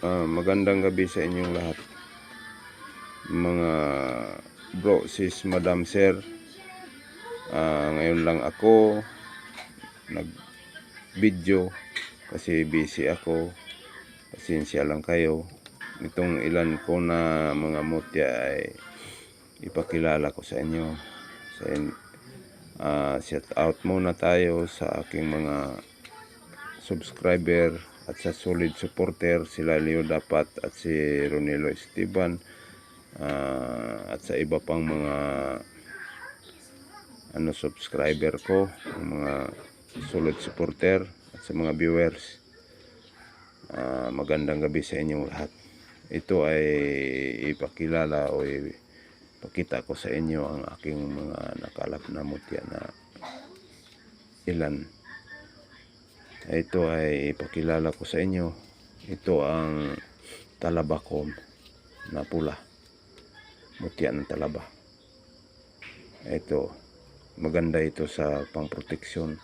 Ah, magandang gabi sa inyong lahat. Mga bro, sis, madam, sir. Ah, ngayon lang ako nag-video kasi busy ako. Pasensya lang kayo. Itong ilan ko na mga mutya ay ipakilala ko sa inyo. Sa in- ah, shout out muna tayo sa aking mga subscriber at sa solid supporter sila Leo Dapat at si Ronelo Esteban. Ah, at sa iba pang mga ano subscriber ko mga solid supporter at sa mga viewers. Ah, magandang gabi sa inyong lahat. Ito ay ipakilala o ipakita ko sa inyo ang aking mga nakalap na mutya na ilan ito ay ipakilala ko sa inyo. Ito ang talabakom na pula. Mutya ng talaba. Ito, maganda ito sa pangproteksyon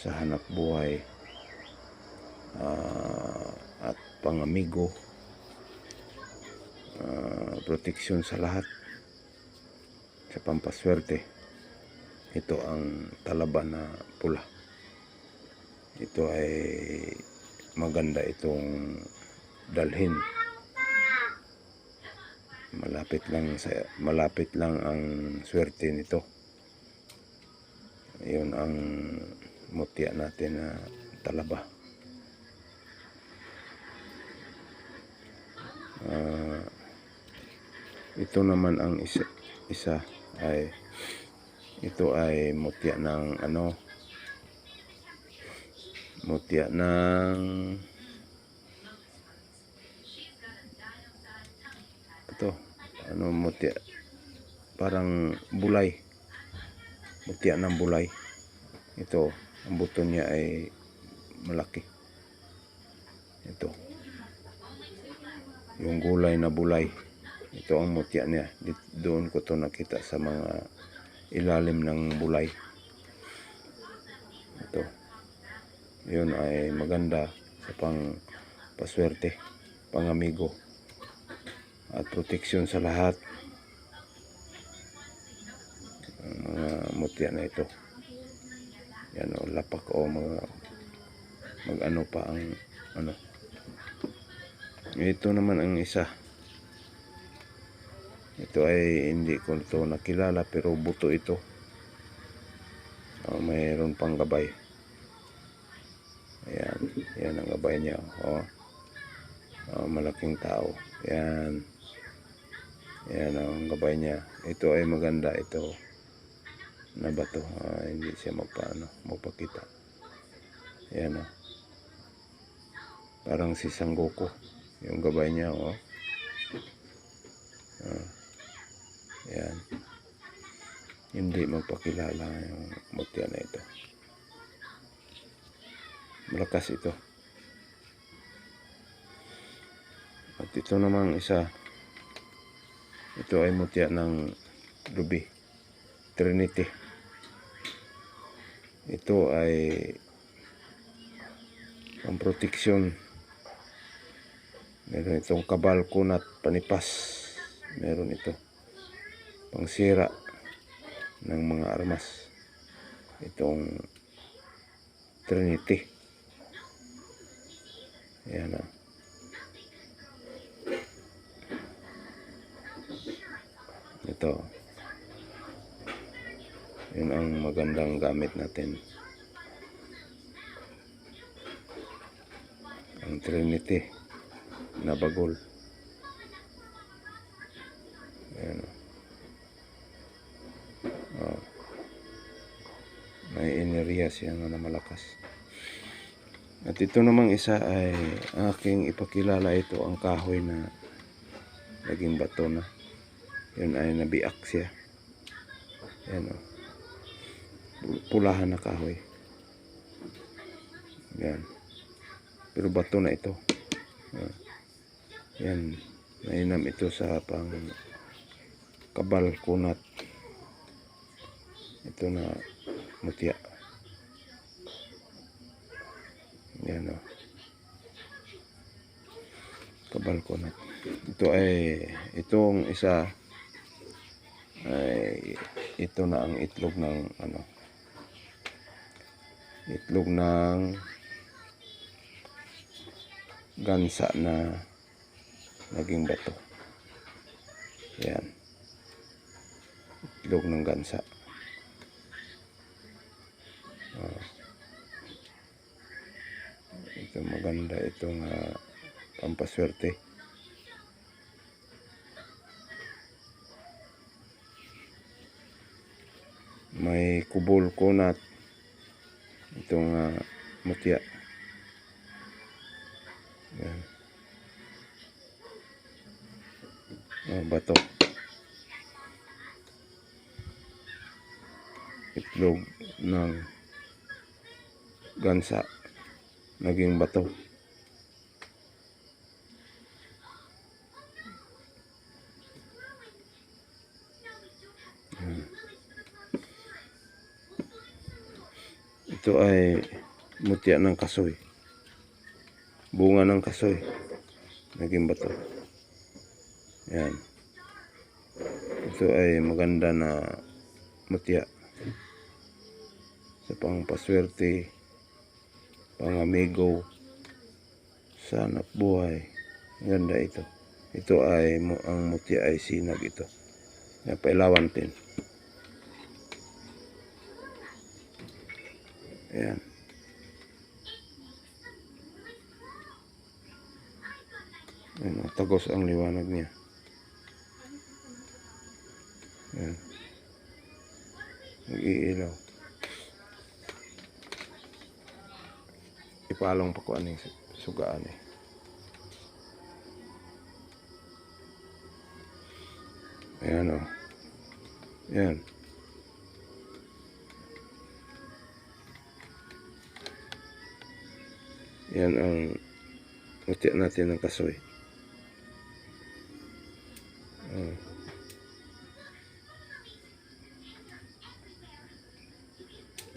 sa hanap buhay ah, at pangamigo ah, proteksyon sa lahat sa pampaswerte ito ang talaba na pula ito ay maganda itong dalhin. Malapit lang sa malapit lang ang swerte nito. Yun ang mutya natin na talaba. Ah, ito naman ang isa, isa ay ito ay mutya ng ano mutya ng ito ano mutya parang bulay. Mutya ng bulay. Ito ang buto niya ay malaki. Ito yung gulay na bulay. Ito ang mutya niya. Doon ko to nakita sa mga ilalim ng bulay ito yun ay maganda sa pang paswerte pangamigo at proteksyon sa lahat. Ang mga mutya na ito. Yan o lapak o mga mag ano pa ang ano. Ito naman ang isa. Ito ay hindi ko ito nakilala pero buto ito. Oh, mayroon pang gabay Ayan, yan ang gabay niya. Oh. oh malaking tao. Yan. Yan ang gabay niya. Ito ay maganda ito. Na bato. Ah, hindi siya magpaano, magpakita. Yan oh. Parang si Sangoku. Yung gabay niya, oh. Ah. Yan. Hindi magpakilala yung mutya na ito malakas ito. At ito namang isa. Ito ay mutya ng ruby trinity. Ito ay ang proteksyon. Meron itong kabal kunat panipas. Meron ito. Pangsira ng mga armas. Itong trinity Ayan o. Ito. Yun ang magandang gamit natin. Ang Trinity na bagol. Ayan o. Oh. May enerhiya siya na malakas. At ito namang isa ay aking ipakilala ito ang kahoy na naging bato na. Yun ay nabiak siya. Yan o. Pulahan na kahoy. Yan. Pero bato na ito. Yan. Mainam ito sa pang kabal kunat. Ito na mutya. Yan o. kabalkonat. Ito ay itong isa ay ito na ang itlog ng ano itlog ng gansa na naging bato. Yan. Itlog ng gansa. Ah. Ito maganda itong ah, pampaswerte. May kubol kunat itong ah, mutya. Yan. Ah, bato. Itlog ng gansa naging bato. Ito ay mutya ng kasoy. Bunga ng kasoy. Naging bato. Yan. Ito ay maganda na mutya. Sa pangpaswerte, pangamigo, sa anak buhay. Ganda ito. Ito ay, ang mutya ay sinag ito. Yan, pailawan din. Ayan. Ayan, tagos ang liwanag niya. Ayan. Nag-iilaw. Ipalong pa ko aning sugaan eh. Ayan o. Oh. Ayan. Yan ang mutya natin ng kasoy. Oh.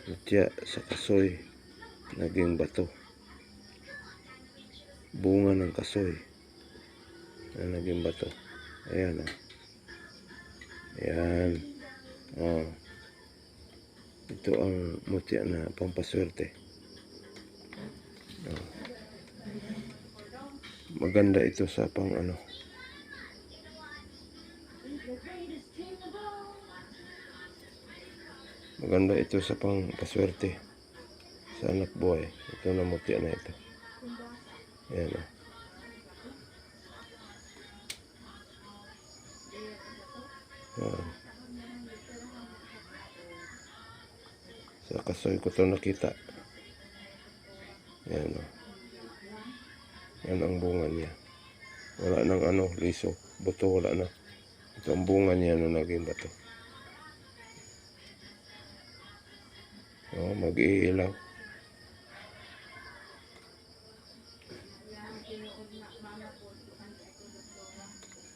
Mutya sa kasoy naging bato. Bunga ng kasoy na naging bato. Ayan o. Ayan. Oh. Ito ang mutya na pampaswerte. Oh. Maganda ito sa pang ano. Maganda ito sa pang paswerte. Sa anak buhay. Ito na mutya na ito. Ayan oh. Ayan. Sa kasoy ko to nakita. Ayan o. Yan ang bunga niya. Wala nang ano, liso. Buto wala na. Ito ang bunga niya no naging bato. Oh, mag-iilaw.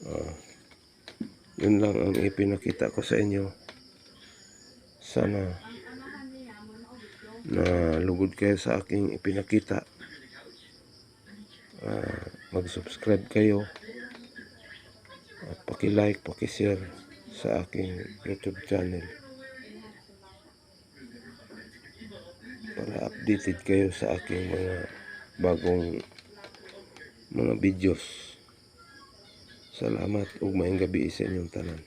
Oh. Yun lang ang ipinakita ko sa inyo. Sana na lugod kayo sa aking ipinakita. Ah, mag-subscribe kayo at paki-like, paki-share sa aking YouTube channel para updated kayo sa aking mga bagong mga videos. Salamat ug maayong gabi sa inyong tanan.